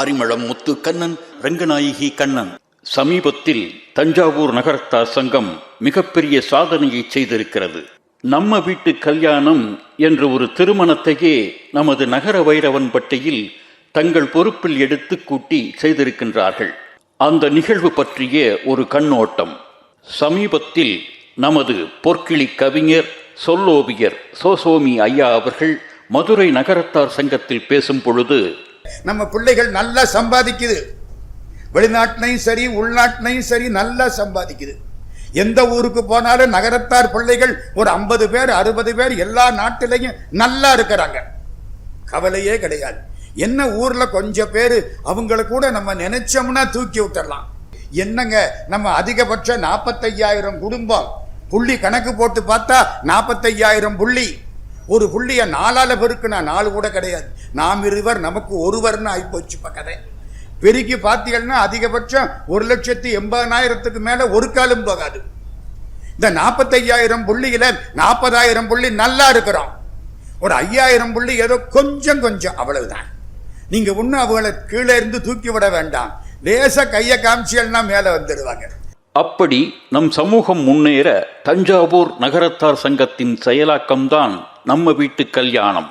Arimalam Muthu Kannan Ranganayaki Kannan. சமீபத்தில் தஞ்சாவூர் நகரத்தார் சங்கம் மிகப்பெரிய சாதனையை செய்திருக்கிறது. நம்ம வீட்டு கல்யாணம் என்ற ஒரு திருமணத்தையே நமது நகர வைரவன் பட்டியில் தங்கள் பொறுப்பில் எடுத்து கூட்டி செய்திருக்கின்றார்கள். அந்த நிகழ்வு பற்றிய ஒரு கண்ணோட்டம். சமீபத்தில் நமது பொற்கிளி கவிஞர் சொல்லோவியர் சோசோமி ஐயா அவர்கள் மதுரை நகரத்தார் சங்கத்தில் பேசும் பொழுது நம்ம பிள்ளைகள் நல்லா சம்பாதிக்குது. வெளிநாட்டிலையும் சரி உள்நாட்டிலையும் சரி நல்லா சம்பாதிக்குது. எந்த ஊருக்கு போனாலும் நகரத்தார் பிள்ளைகள் ஒரு ஐம்பது பேர் அறுபது பேர் எல்லா நாட்டிலையும் நல்லா இருக்கிறாங்க. கவலையே கிடையாது. என்ன ஊரில் கொஞ்சம் பேர் அவங்கள கூட நம்ம நினைச்சோம்னா தூக்கி விட்டுறலாம். என்னங்க நம்ம அதிகபட்சம் நாற்பத்தையாயிரம் குடும்பம்? புள்ளி கணக்கு போட்டு பார்த்தா நாற்பத்தையாயிரம் புள்ளி. ஒரு புள்ளியை நாலால பெருக்குனா நாலு கூட கிடையாது. நாம் இருவர் நமக்கு ஒருவர்னு ஆகிப்போச்சு இப்போ கதை. பெருக்கி பார்த்தீங்கன்னா அதிகபட்சம் ஒரு லட்சத்தி எண்பதனாயிரத்துக்கு மேலே ஒரு காலும் போகாது. இந்த நாற்பத்தையாயிரம் புள்ளியில் நாற்பதாயிரம் புள்ளி நல்லா இருக்கிறோம். ஒரு ஐயாயிரம் புள்ளி ஏதோ கொஞ்சம் கொஞ்சம் அவ்வளவுதான். நீங்கள் ஒன்றும் அவங்கள கீழே இருந்து தூக்கி விட வேண்டாம். லேசா கையை காமிச்சியல்னா மேலே வந்துடுவாங்க. அப்படி நம் சமூகம் முன்னேற தஞ்சாவூர் நகரத்தார் சங்கத்தின் செயலாக்கம்தான் நம்ம வீட்டு கல்யாணம்.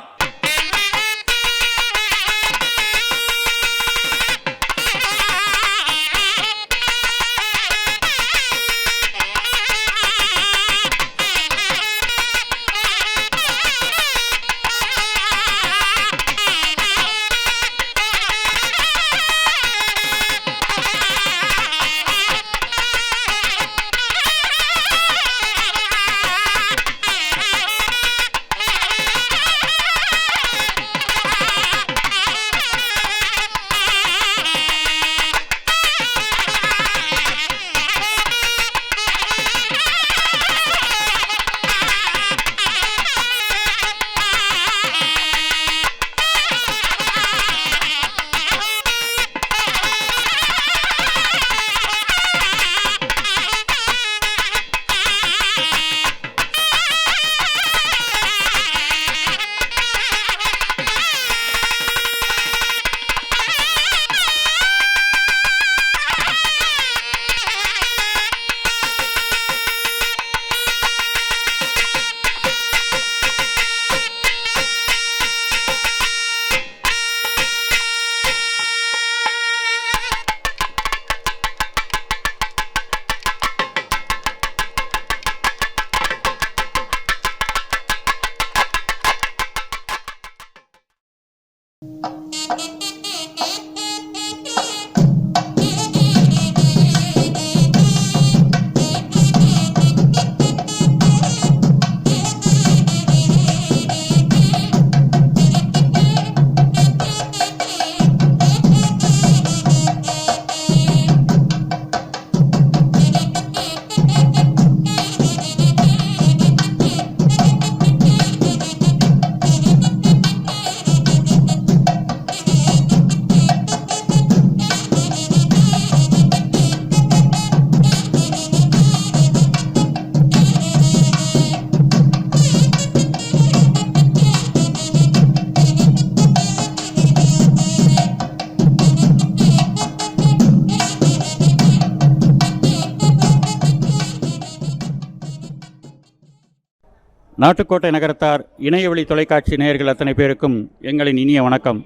நாட்டுக்கோட்டை நகரத்தார் இணையவழி தொலைக்காட்சி நேயர்கள் அத்தனை பேருக்கும் எங்களின் இனிய வணக்கம்.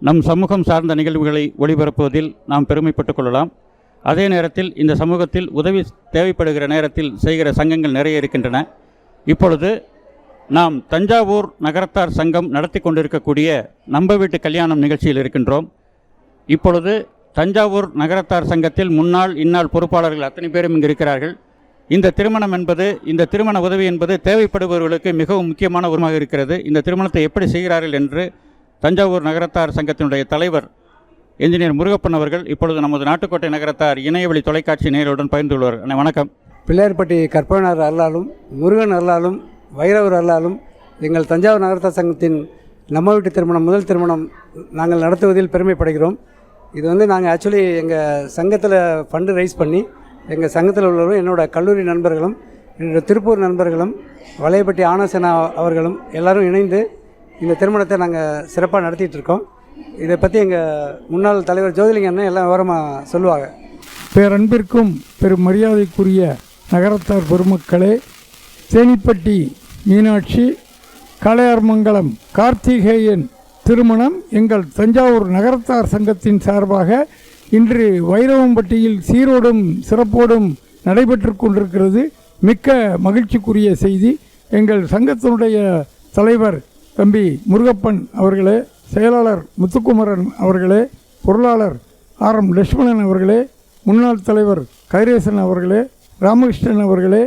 நம் சமூகம் சார்ந்த நிகழ்வுகளை ஒளிபரப்புவதில் நாம் பெருமைப்பட்டுக் கொள்ளலாம். அதே நேரத்தில் இந்த சமூகத்தில் உதவி தேவைப்படுகிற நேரத்தில் செய்கிற சங்கங்கள் நிறைய இருக்கின்றன. இப்பொழுது நாம் தஞ்சாவூர் நகரத்தார் சங்கம் நடத்தி கொண்டிருக்கக்கூடிய நம்ப வீட்டு கல்யாணம் நிகழ்ச்சியில் இருக்கின்றோம். இப்பொழுது தஞ்சாவூர் நகரத்தார் சங்கத்தில் முன்னாள் இந்நாள் பொறுப்பாளர்கள் அத்தனை பேரும் இங்கு இருக்கிறார்கள். இந்த திருமணம் என்பது இந்த திருமண உதவி என்பது தேவைப்படுபவர்களுக்கு மிகவும் முக்கியமான உருவமாக இருக்கிறது. இந்த திருமணத்தை எப்படி செய்கிறார்கள் என்று தஞ்சாவூர் நகரத்தார் சங்கத்தினுடைய தலைவர் என்ஜினியர் முருகப்பன் அவர்கள் இப்பொழுது நமது நாட்டுக்கோட்டை நகரத்தார் இணையவழி தொலைக்காட்சி நேயருடன் பகிர்ந்து கொள்வார் வணக்கம். பிள்ளையார்பட்டி கற்பனார் அல்லாலும் முருகன் அல்லாலும் வைரவர் அல்லாலும் எங்கள் தஞ்சாவூர் நகரத்தார் சங்கத்தின் நம்ம வீட்டு திருமணம் முதல் திருமணம் நாங்கள் நடத்துவதில் பெருமைப்படுகிறோம். இது வந்து நாங்கள் ஆக்சுவலி எங்கள் சங்கத்தில் ஃபண்டு ரைஸ் பண்ணி எங்கள் சங்கத்தில் உள்ளவரும் என்னோட கல்லூரி நண்பர்களும் என்னுடைய திருப்பூர் நண்பர்களும் வலையப்பட்டி ஆனசேனா அவர்களும் எல்லாரும் இணைந்து இந்த திருமணத்தை நாங்கள் சிறப்பாக நடத்திட்டுருக்கோம் இதை பற்றி எங்கள் முன்னாள் தலைவர் ஜோதிலிங்க அண்ணன் எல்லாம் விவரமாக சொல்லுவாங்க. பேரன்பிற்கும் பெரும் மரியாதைக்குரிய நகரத்தார் பெருமக்களே தேனிப்பட்டி மீனாட்சி காளையார்மங்கலம் கார்த்திகேயன் திருமணம் எங்கள் தஞ்சாவூர் நகரத்தார் சங்கத்தின் சார்பாக இன்று வைரவம்பட்டியில் சீரோடும் சிறப்போடும் நடைபெற்று கொண்டிருக்கிறது. மிக்க மகிழ்ச்சிக்குரிய செய்தி. எங்கள் சங்கத்தினுடைய தலைவர் தம்பி முருகப்பன் அவர்களே செயலாளர் முத்துக்குமரன் அவர்களே பொருளாளர் ஆர் எம் லட்சுமணன் அவர்களே முன்னாள் தலைவர் கைரேசன் அவர்களே ராமகிருஷ்ணன் அவர்களே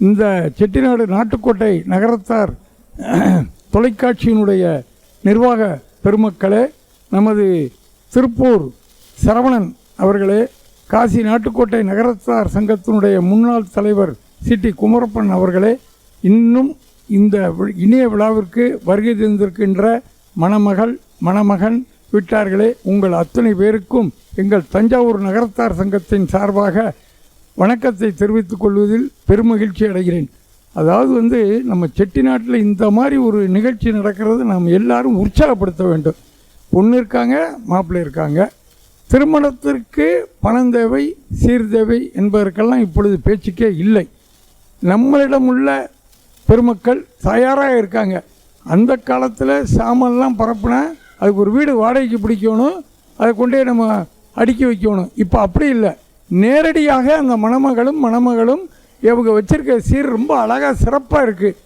இந்த செட்டிநாடு நாட்டுக்கோட்டை நகரத்தார் தொலைக்காட்சியினுடைய நிர்வாக பெருமக்களே நமது திருப்பூர் சரவணன் அவர்களே காசி நாட்டுக்கோட்டை நகரத்தார் சங்கத்தினுடைய முன்னாள் தலைவர் சிட்டி குமரப்பன் அவர்களே இன்னும் இந்த இணைய விழாவிற்கு வருகை தந்திருக்கின்ற மணமகள் மணமகன் விட்டார்களே உங்கள் அத்தனை பேருக்கும் எங்கள் தஞ்சாவூர் நகரத்தார் சங்கத்தின் சார்பாக வணக்கத்தை தெரிவித்துக் கொள்வதில் பெருமகிழ்ச்சி அடைகிறேன். அதாவது வந்து நம்ம செட்டிநாட்டில் இந்த மாதிரி ஒரு நிகழ்ச்சி நடக்கிறது நாம் எல்லாரும் உற்சாகப்படுத்த வேண்டும். பொண்ணு இருக்காங்க மாப்பிள்ளை இருக்காங்க. திருமணத்திற்கு பணம் தேவை சீர்தேவை என்பதற்கெல்லாம் இப்பொழுது பேச்சுக்கே இல்லை. நம்மளிடம் உள்ள பெருமக்கள் தயாராக இருக்காங்க. அந்த காலத்தில் சாமான்லாம் பரப்புனா அதுக்கு ஒரு வீடு வாடகைக்கு பிடிக்கணும் அதை கொண்டே நம்ம அடுக்கி வைக்கணும். இப்போ அப்படி இல்லை. நேரடியாக அந்த மணமகளும் மணமகளும் இவங்க வச்சுருக்க சீர் ரொம்ப அழகாக சிறப்பாக இருக்குது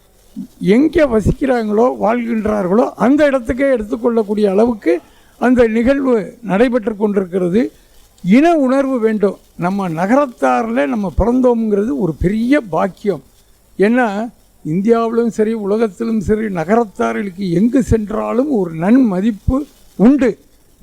எங்கே வசிக்கிறாங்களோ வாழ்கின்றார்களோ அந்த இடத்துக்கே எடுத்துக்கொள்ளக்கூடிய அளவுக்கு அந்த நிகழ்வு நடைபெற்று கொண்டிருக்கிறது. இன உணர்வு வேண்டும். நம்ம நகரத்தாரில் நம்ம பிறந்தோம்ங்கிறது ஒரு பெரிய பாக்கியம். ஏன்னா இந்தியாவிலும் சரி உலகத்திலும் சரி நகரத்தார்களுக்கு எங்கு சென்றாலும் ஒரு நன்மதிப்பு உண்டு.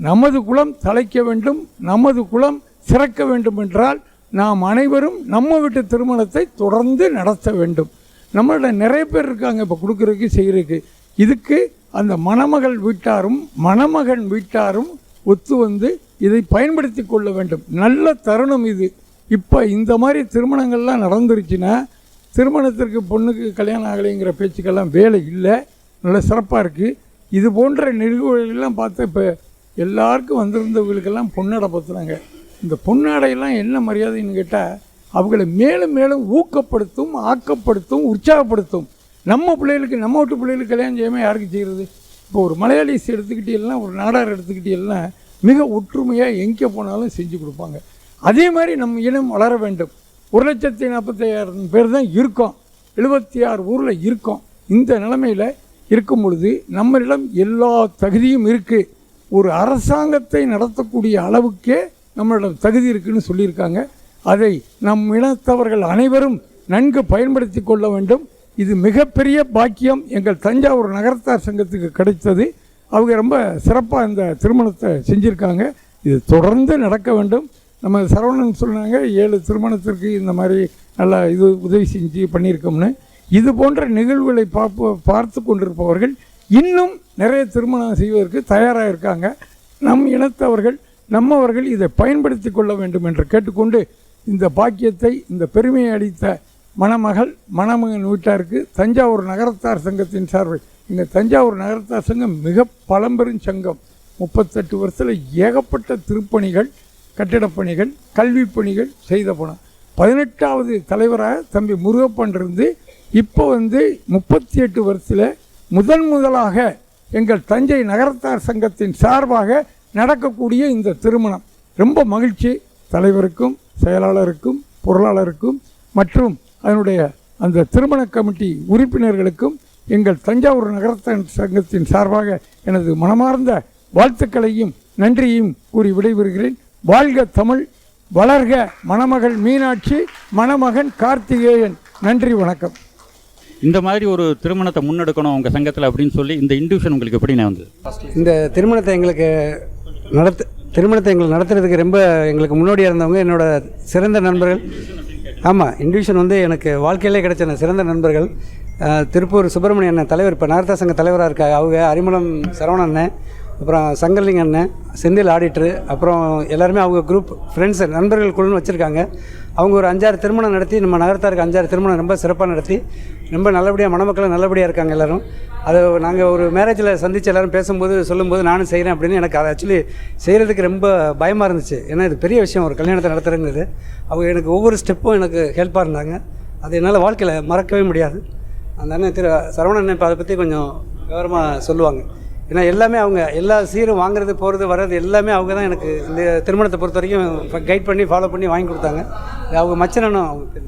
நமது குலம் தலைக்க வேண்டும் நமது குலம் சிறக்க வேண்டும் என்றால் நாம் அனைவரும் நம்ம வீட்டு திருமணத்தை தொடர்ந்து நடத்த வேண்டும். நம்மளோட நிறைய பேர் இருக்காங்க இப்போ கொடுக்குறதுக்கு செய்கிறதுக்கு இதுக்கு அந்த மணமகள் வீட்டாரும் மணமகன் வீட்டாரும் ஒத்து வந்து இதை பயன்படுத்தி கொள்ள வேண்டும். நல்ல தருணம் இது. இப்போ இந்த மாதிரி திருமணங்கள்லாம் நடந்துருச்சுன்னா திருமணத்திற்கு பொண்ணுக்கு கல்யாணம் ஆகலைங்கிற பேச்சுக்கெல்லாம் வேலை இல்லை. நல்ல சிறப்பாக இருக்குது இது போன்ற நிகழ்வுகளெல்லாம் பார்த்து இப்போ எல்லாருக்கும் வந்திருந்தவங்களுக்கெல்லாம் பொண்ணடை பார்த்துனாங்க இந்த பொன்னாடையெல்லாம் என்ன மரியாதைன்னு கேட்டால் அவங்களை மேலும் மேலும் ஊக்கப்படுத்தும் ஆக்கப்படுத்தும் உற்சாகப்படுத்தும். நம்ம பிள்ளைகளுக்கு நம்ம வீட்டு பிள்ளைகளுக்கு கல்யாணம் செய்யாமல் யாருக்கு செய்கிறது இப்போ ஒரு மலையாளிஸ் எடுத்துக்கிட்டீங்கன்னா ஒரு நாடார் எடுத்துக்கிட்டீங்கன்னா மிக ஒற்றுமையாக எங்கே போனாலும் செஞ்சு கொடுப்பாங்க. அதே மாதிரி நம்ம இனம் வளர வேண்டும். ஒரு லட்சத்தி நாற்பத்தையாயிரம் பேர் தான் இருக்கோம். எழுபத்தி ஆறு ஊரில் இருக்கோம். இந்த நிலைமையில் இருக்கும் பொழுது நம்மளிடம் எல்லா தகுதியும் இருக்குது ஒரு அரசாங்கத்தை நடத்தக்கூடிய அளவுக்கே நம்மளிடம் தகுதி இருக்குன்னு சொல்லியிருக்காங்க. அதை நம் இனத்தவர்கள் அனைவரும் நன்கு பயன்படுத்தி கொள்ள வேண்டும். இது மிகப்பெரிய பாக்கியம் எங்கள் தஞ்சாவூர் நகரத்தார் சங்கத்துக்கு கிடைத்தது. அவங்க ரொம்ப சிறப்பாக இந்த திருமணத்தை செஞ்சுருக்காங்க. இது தொடர்ந்து நடக்க வேண்டும். நம்ம சரவணன் சொன்னாங்க ஏழு திருமணத்திற்கு இந்த மாதிரி நல்லா இது உதவி செஞ்சு பண்ணியிருக்கோம்னு. இது போன்ற நிகழ்வுகளை பார்ப்ப பார்த்து கொண்டிருப்பவர்கள் இன்னும் நிறைய திருமணம் செய்வதற்கு தயாராக இருக்காங்க நம் இனத்தவர்கள் நம்மவர்கள் இதை பயன்படுத்தி கொள்ள வேண்டும் என்று கேட்டுக்கொண்டு இந்த பாக்கியத்தை இந்த பெருமையை அளித்த மணமகள் மணமகன் வீட்டாருக்கு தஞ்சாவூர் நகரத்தார் சங்கத்தின் சார்பில். இந்த தஞ்சாவூர் நகரத்தார் சங்கம் மிக பழம்பெரும் சங்கம். முப்பத்தெட்டு வருஷத்தில் ஏகப்பட்ட திருப்பணிகள் கட்டிடப்பணிகள் பணிகள் கல்விப் பணிகள் செய்த போனோம் பதினெட்டாவது தலைவராக தம்பி முருகப்பன் இருந்து இப்போ வந்து முப்பத்தி எட்டு வருஷத்தில் முதன் முதலாக எங்கள் தஞ்சை நகரத்தார் சங்கத்தின் சார்பாக நடக்கக்கூடிய இந்த திருமணம். ரொம்ப மகிழ்ச்சி. தலைவருக்கும் செயலாளருக்கும் பொருளாளருக்கும் மற்றும் அதனுடைய அந்த திருமண கமிட்டி உறுப்பினர்களுக்கும் எங்கள் தஞ்சாவூர் நகரத்தார் சங்கத்தின் சார்பாக எனது மனமார்ந்த வாழ்த்துக்களையும் நன்றியையும் கூறி விடைபெறுகிறேன். வாழ்க தமிழ் வளர்க மணமகள் மீனாட்சி மணமகன் கார்த்திகேயன். நன்றி வணக்கம். இந்த மாதிரி ஒரு திருமணத்தை முன்னெடுக்கணும் உங்கள் சங்கத்தில் அப்படின்னு சொல்லி இந்த இன்டிவிஷன் உங்களுக்கு எப்படி நான் வந்து இந்த திருமணத்தை எங்களுக்கு நடத்த திருமணத்தை எங்களுக்கு நடத்துறதுக்கு ரொம்ப எங்களுக்கு முன்னோடியாக இருந்தவங்க என்னோட சிறந்த நண்பர்கள் ஆமாம் இன்டிவிஷன் வந்து எனக்கு வாழ்க்கையிலே கிடைச்ச சிறந்த நண்பர்கள். திருப்பூர் சுப்பிரமணிய அண்ணன் தலைவர் இப்போ நார்த்தா சங்க தலைவராக இருக்காங்க அவங்க அரிமளம் சரவண அண்ணன் அப்புறம் சங்கர்லிங்க அண்ணன் செந்தில் ஆடிட்டரு அப்புறம் எல்லாருமே அவங்க குரூப் ஃப்ரெண்ட்ஸ் நண்பர்கள் குழுன்னு வச்சுருக்காங்க. அவங்க ஒரு அஞ்சாறு திருமணம் நடத்தி நம்ம நகரத்தாருக்கு அஞ்சாறு திருமணம் ரொம்ப சிறப்பாக நடத்தி ரொம்ப நல்லபடியாக மணமக்களும் நல்லபடியாக இருக்காங்க எல்லோரும். அதை நாங்கள் ஒரு மேரேஜில் சந்தித்து எல்லோரும் பேசும்போது சொல்லும்போது நானும் செய்கிறேன் அப்படின்னு எனக்கு அதை ஆக்சுவலி செய்கிறதுக்கு ரொம்ப பயமாக இருந்துச்சு. ஏன்னா இது பெரிய விஷயம் ஒரு கல்யாணத்தை நடத்துறதுங்கிறது அவங்க எனக்கு ஒவ்வொரு ஸ்டெப்பும் எனக்கு ஹெல்ப்பாக இருந்தாங்க. அது என்னால் வாழ்க்கையில் மறக்கவே முடியாது. அந்த அண்ணன் திரு சரவணன் இப்போ அதை பற்றி கொஞ்சம் விவரமாக சொல்லுவாங்க. ஏன்னா எல்லாமே அவங்க எல்லா சீரும் வாங்குறது போகிறது வர்றது எல்லாமே அவங்க தான் எனக்கு இந்த திருமணத்தை பொறுத்த வரைக்கும் கைட் பண்ணி ஃபாலோ பண்ணி வாங்கி கொடுத்தாங்க. அவங்க மச்சனனும் அவங்க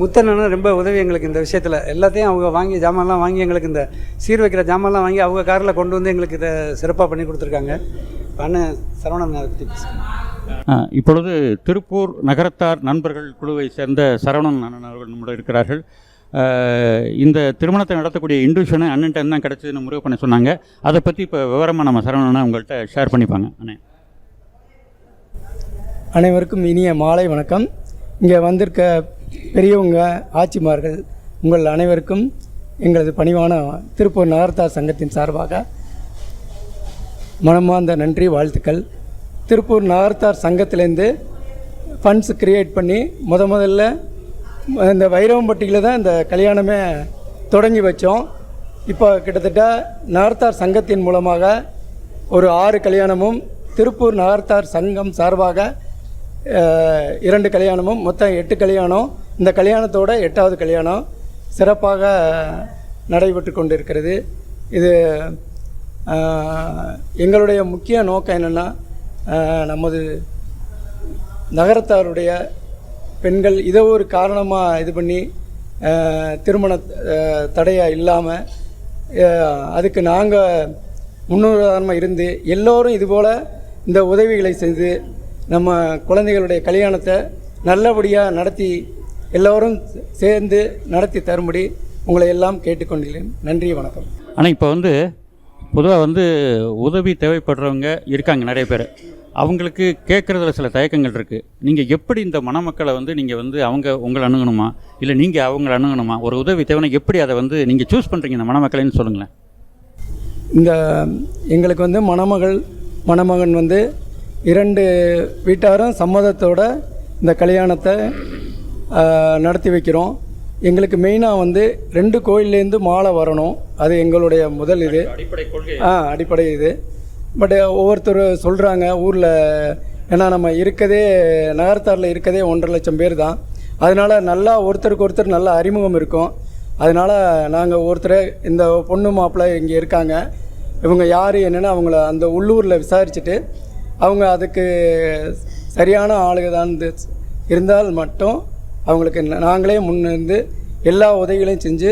முத்தண்ணனும் ரொம்ப உதவி எங்களுக்கு இந்த விஷயத்தில். எல்லாத்தையும் அவங்க வாங்கி ஜாமான்லாம் வாங்கி எங்களுக்கு இந்த சீர் வைக்கிற ஜாமான்லாம் வாங்கி அவங்க காரில் கொண்டு வந்து எங்களுக்கு இதை சிறப்பாக பண்ணி கொடுத்துருக்காங்க. அண்ணன் சரவணன் பற்றி இப்பொழுது திருப்பூர் நகரத்தார் நண்பர்கள் குழுவை சேர்ந்த சரவணன் அண்ணன் அவர்கள் நம்முடன் இருக்கிறார்கள். இந்த திருமணத்தை நடத்தக்கூடிய இன்டிவிஷனை அண்ணன்ட்ட என்ன கிடச்சதுன்னு முடிவு பண்ண சொன்னாங்க. அதை பற்றி இப்போ விவரமாக நம்ம சரவணனை உங்கள்கிட்ட ஷேர் பண்ணிப்பாங்க. அண்ணே. அனைவருக்கும் இனிய மாலை வணக்கம். இங்கே வந்திருக்க பெரியவங்க ஆட்சிமார்கள் உங்கள் அனைவருக்கும் எங்களது பணிவான திருப்பூர் நகர்த்தார் சங்கத்தின் சார்பாக மனமார்ந்த நன்றி வாழ்த்துக்கள். திருப்பூர் நகர்த்தார் சங்கத்திலேருந்து ஃபண்ட்ஸ் கிரியேட் பண்ணி முத முதல்ல இந்த வைரவம்பட்டியில் தான் இந்த கல்யாணமே தொடங்கி வச்சோம். இப்போ கிட்டத்தட்ட நகர்த்தார் சங்கத்தின் மூலமாக ஒரு ஆறு கல்யாணமும் திருப்பூர் நகர்த்தார் சங்கம் சார்பாக இரண்டு கல்யாணமும் மொத்தம் எட்டு கல்யாணம். இந்த கல்யாணத்தோட எட்டாவது கல்யாணம் சிறப்பாக நடைபெற்று கொண்டிருக்கிறது. இது எங்களுடைய முக்கிய நோக்கம் என்னென்னா நமது நகரத்தாருடைய பெண்கள் இதை ஒரு காரணமாக இது பண்ணி திருமண தடையாக இல்லாமல் அதுக்கு நாங்கள் முன்னுதாரணமாக இருந்து எல்லோரும் இதுபோல் இந்த உதவிகளை செய்து நம்ம குழந்தைகளுடைய கல்யாணத்தை நல்லபடியாக நடத்தி எல்லோரும் சேர்ந்து நடத்தி தரும்படி உங்களை எல்லாம் கேட்டுக்கொண்டுள்ளேன் நன்றி வணக்கம். ஆனால் இப்போ வந்து பொதுவாக வந்து உதவி தேவைப்படுறவங்க இருக்காங்க நிறைய பேர். அவங்களுக்கு கேட்குறதுல சில தயக்கங்கள் இருக்குது நீங்கள் எப்படி இந்த மணமக்களை வந்து நீங்கள் வந்து அவங்க உங்களை அணுகணுமா? இல்லை நீங்கள் அவங்கள அணுகணுமா? ஒரு உதவி தேவைன்னா எப்படி அதை வந்து நீங்கள் சூஸ் பண்ணுறீங்க இந்த மணமக்களைன்னு சொல்லுங்களேன். இந்த எங்களுக்கு வந்து மணமகள் மணமகன் வந்து இரண்டு வீட்டாரும் சம்மதத்தோட இந்த கல்யாணத்தை நடத்தி வைக்கிறோம். எங்களுக்கு மெயினாக வந்து ரெண்டு கோயில்லேருந்து மாலை வரணும். அது எங்களுடைய முதல் இது. அடிப்படை கொள்கை. ஆ அடிப்படை இது. பட் ஒவ்வொருத்தர் சொல்கிறாங்க ஊரில். ஏன்னா நம்ம இருக்கதே நகரத்தாரில் இருக்கதே ஒன்றரை லட்சம் பேர் தான். அதனால் நல்லா ஒருத்தருக்கு ஒருத்தர் நல்ல அறிமுகம் இருக்கும். அதனால் நாங்கள் ஒருத்தர் இந்த பொண்ணு மாப்பிள்ளை இங்கே இருக்காங்க. இவங்க யார் என்னென்னு அவங்கள அந்த உள்ளூரில் விசாரிச்சுட்டு அவங்க அதுக்கு சரியான ஆளுக தான் இருந்தால் மட்டும் அவங்களுக்கு நாங்களே முன்னிருந்து எல்லா உதவிகளையும் செஞ்சு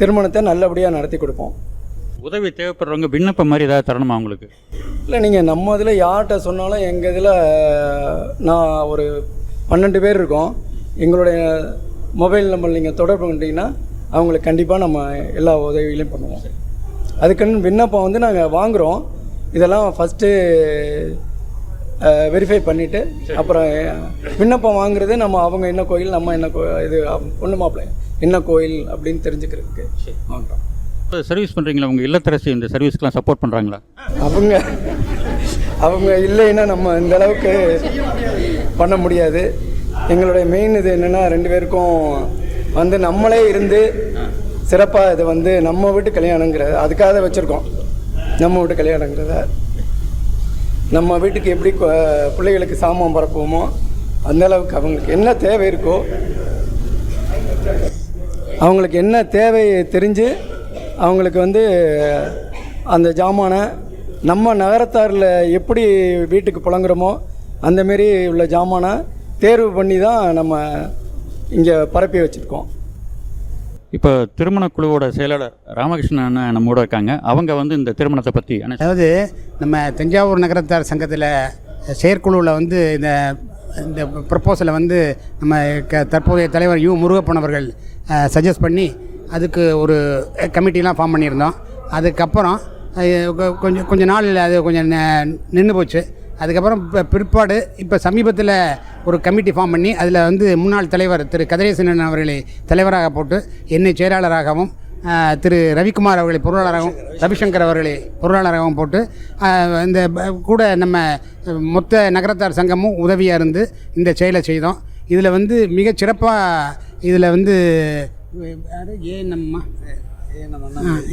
திருமணத்தை நல்லபடியாக நடத்தி கொடுப்போம். உதவி தேவைப்படுறவங்க விண்ணப்பம் மாதிரி ஏதாவது தரணுமா அவங்களுக்கு இல்லை நீங்கள் நம்ம இதில் யார்கிட்ட சொன்னாலும் எங்கள் இதில் நான் ஒரு பன்னெண்டு பேர் இருக்கோம். எங்களுடைய மொபைல் நம்பர் நீங்கள் தொடர்பு கொண்டீங்கன்னா அவங்களுக்கு கண்டிப்பாக நம்ம எல்லா உதவிகளையும் பண்ணுவோம். அதுக்குன்னு விண்ணப்பம் வந்து நாங்கள் வாங்குகிறோம் இதெல்லாம் ஃபஸ்ட்டு வெரிஃபை பண்ணிவிட்டு அப்புறம் விண்ணப்பம் வாங்குறது நம்ம அவங்க என்ன கோயில் நம்ம என்ன கோ இது பொண்ணு மாப்பிள்ளை என்ன கோயில் அப்படின்னு தெரிஞ்சுக்கிறதுக்கு வாங்குறோம். சர்வீஸ் பண்ணுறீங்களா உங்கள் இல்லத்தரசி இந்த சர்வீஸ்க்கெலாம் சப்போர்ட் பண்ணுறாங்களா அவங்க அவங்க இல்லைன்னா நம்ம இந்த அளவுக்கு பண்ண முடியாது. எங்களுடைய மெயின் இது என்னென்னா ரெண்டு பேருக்கும் வந்து நம்மளே இருந்து சிறப்பாக இதை வந்து நம்ம வீட்டு கல்யாணங்கிறத அதுக்காக வச்சுருக்கோம். நம்ம வீட்டு கல்யாணங்கிறத. நம்ம வீட்டுக்கு எப்படி பிள்ளைகளுக்கு சாமான் பரப்புவோமோ அந்த அளவுக்கு அவங்களுக்கு என்ன தேவை இருக்கோ அவங்களுக்கு என்ன தேவை தெரிஞ்சு அவங்களுக்கு வந்து அந்த ஜாமானை நம்ம நகரத்தாரில் எப்படி வீட்டுக்கு புழங்குறோமோ அந்தமாரி உள்ள ஜாமானை தேர்வு பண்ணி தான் நம்ம இங்கே பரப்பி வச்சுருக்கோம். இப்போ திருமண குழுவோட செயலாளர் ராமகிருஷ்ணன் அண்ணன் நம்மோட இருக்காங்க. அவங்க வந்து இந்த திருமணத்தை பற்றி அதாவது நம்ம தஞ்சாவூர் நகரத்தார் சங்கத்தில் செயற்குழுவில் வந்து இந்த இந்த ப்ரப்போசலை வந்து நம்ம க தற்போதைய தலைவர் யு முருகப்பன் அவர்கள் சஜஸ்ட் பண்ணி அதுக்கு ஒரு கமிட்டிலாம் ஃபார்ம் பண்ணியிருந்தோம். அதுக்கப்புறம் கொஞ்சம் கொஞ்சம் நாளில் அது கொஞ்சம் நின்று போச்சு. அதுக்கப்புறம் இப்போ பிற்பாடு இப்போ சமீபத்தில் ஒரு கமிட்டி ஃபார்ம் பண்ணி அதில் வந்து முன்னாள் தலைவர் திரு கதிரேசனன் அவர்களை தலைவராக போட்டு என்னை செயலாளராகவும் திரு ரவிக்குமார் அவர்களை பொருளாளராகவும் ரவிசங்கர் அவர்களை பொருளாளராகவும் போட்டு இந்த கூட நம்ம மொத்த நகரத்தார் சங்கமும் உதவியாக இருந்து இந்த செயலை செய்தோம். இதில் வந்து மிகச் சிறப்பாக இதில் வந்து யாரு? ஏஎன்எம்மா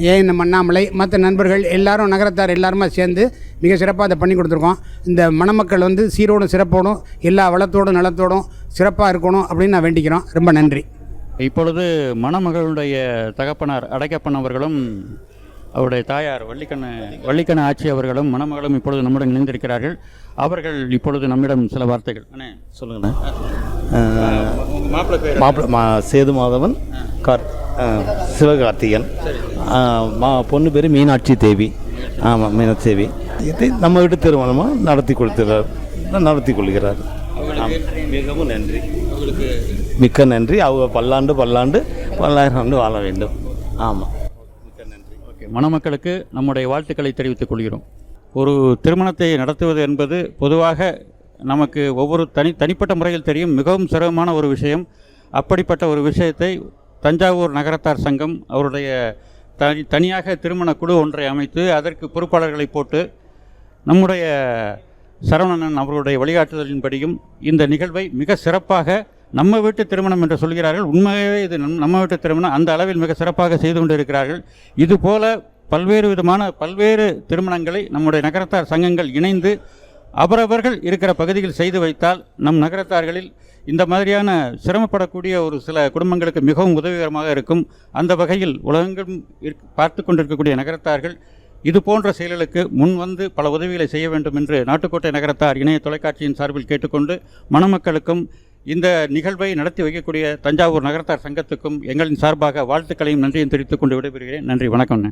ஏஎன்எம் அண்ணாமலை. மற்ற நண்பர்கள் எல்லாரும் நகரத்தார் எல்லாருமே சேர்ந்து மிக சிறப்பாக அதை பண்ணி கொடுத்துருக்கோம். இந்த மணமக்கள் வந்து சீரோடும் சிறப்போடும் எல்லா வளத்தோடும் நலத்தோடும் சிறப்பாக இருக்கணும் அப்படின்னு நான் வேண்டிக்கிறோம். ரொம்ப நன்றி. இப்பொழுது மணமகளுடைய தகப்பனார் அடைக்கப்பன் அவர்களும் அவருடைய தாயார் வள்ளிக்கண்ண வள்ளிக்கண்ண ஆட்சி அவர்களும் மணமகளும் இப்பொழுது நம்முடன் இணைந்திருக்கிறார்கள். அவர்கள் இப்பொழுது நம்மிடம் சில வார்த்தைகள். அண்ணே சொல்லுங்கண்ணே. மாப்பிள்ளை பேர் மாப்பிள்ள மா சேது மாதவன் கார் சிவகார்த்திகன் மா பொண்ணு பேர் மீனாட்சி தேவி. ஆமாம் மீனாட்சி தேவி. இதை நம்ம வீட்டு திருமணமாக நடத்தி கொடுத்துறார். நடத்தி கொள்கிறார். மிகவும் நன்றி. மிக்க நன்றி. அவங்க பல்லாண்டு பல்லாண்டு பல்லாயிரம் ஆண்டு வாழ வேண்டும். ஆமாம் மணமக்களுக்கு நம்முடைய வாழ்த்துக்களை தெரிவித்துக் கொள்கிறோம். ஒரு திருமணத்தை நடத்துவது என்பது பொதுவாக நமக்கு ஒவ்வொரு தனி தனிப்பட்ட முறையில் தெரியும். மிகவும் சிரமமான ஒரு விஷயம். அப்படிப்பட்ட ஒரு விஷயத்தை தஞ்சாவூர் நகரத்தார் சங்கம் அவருடைய தனி தனியாக திருமண குழு ஒன்றை அமைத்து அதற்கு பொறுப்பாளர்களை போட்டு நம்முடைய சரவணன் அவர்களுடைய வழிகாட்டுதலின்படியும் இந்த நிகழ்வை மிக சிறப்பாக நம்ம வீட்டு திருமணம் என்று சொல்கிறார்கள். உண்மையாகவே இது நம்ம வீட்டு திருமணம் அந்த அளவில் மிக சிறப்பாக செய்து கொண்டிருக்கிறார்கள். இதுபோல பல்வேறு விதமான பல்வேறு திருமணங்களை நம்முடைய நகரத்தார் சங்கங்கள் இணைந்து அவரவர்கள் இருக்கிற பகுதியில் செய்து வைத்தால் நம் நகரத்தார்களில் இந்த மாதிரியான சிரமப்படக்கூடிய ஒரு சில குடும்பங்களுக்கு மிகவும் உதவிகரமாக இருக்கும். அந்த வகையில் உலகெங்கும் பார்த்து கொண்டிருக்கக்கூடிய நகரத்தார்கள் இது போன்ற செயல்களுக்கு முன் வந்து பல உதவிகளை செய்ய வேண்டும் என்று நாட்டுக்கோட்டை நகரத்தார் இணைய தொலைக்காட்சியின் சார்பில் கேட்டுக்கொண்டு மணமக்களுக்கும் இந்த நிகழ்வை நடத்தி வைக்கக்கூடிய தஞ்சாவூர் நகரத்தார் சங்கத்துக்கும் எங்களின் சார்பாக வாழ்த்துக்களையும் நன்றியும் தெரிவித்துக் கொண்டு விடைபெறுகிறேன். நன்றி வணக்கம்ண்ணே.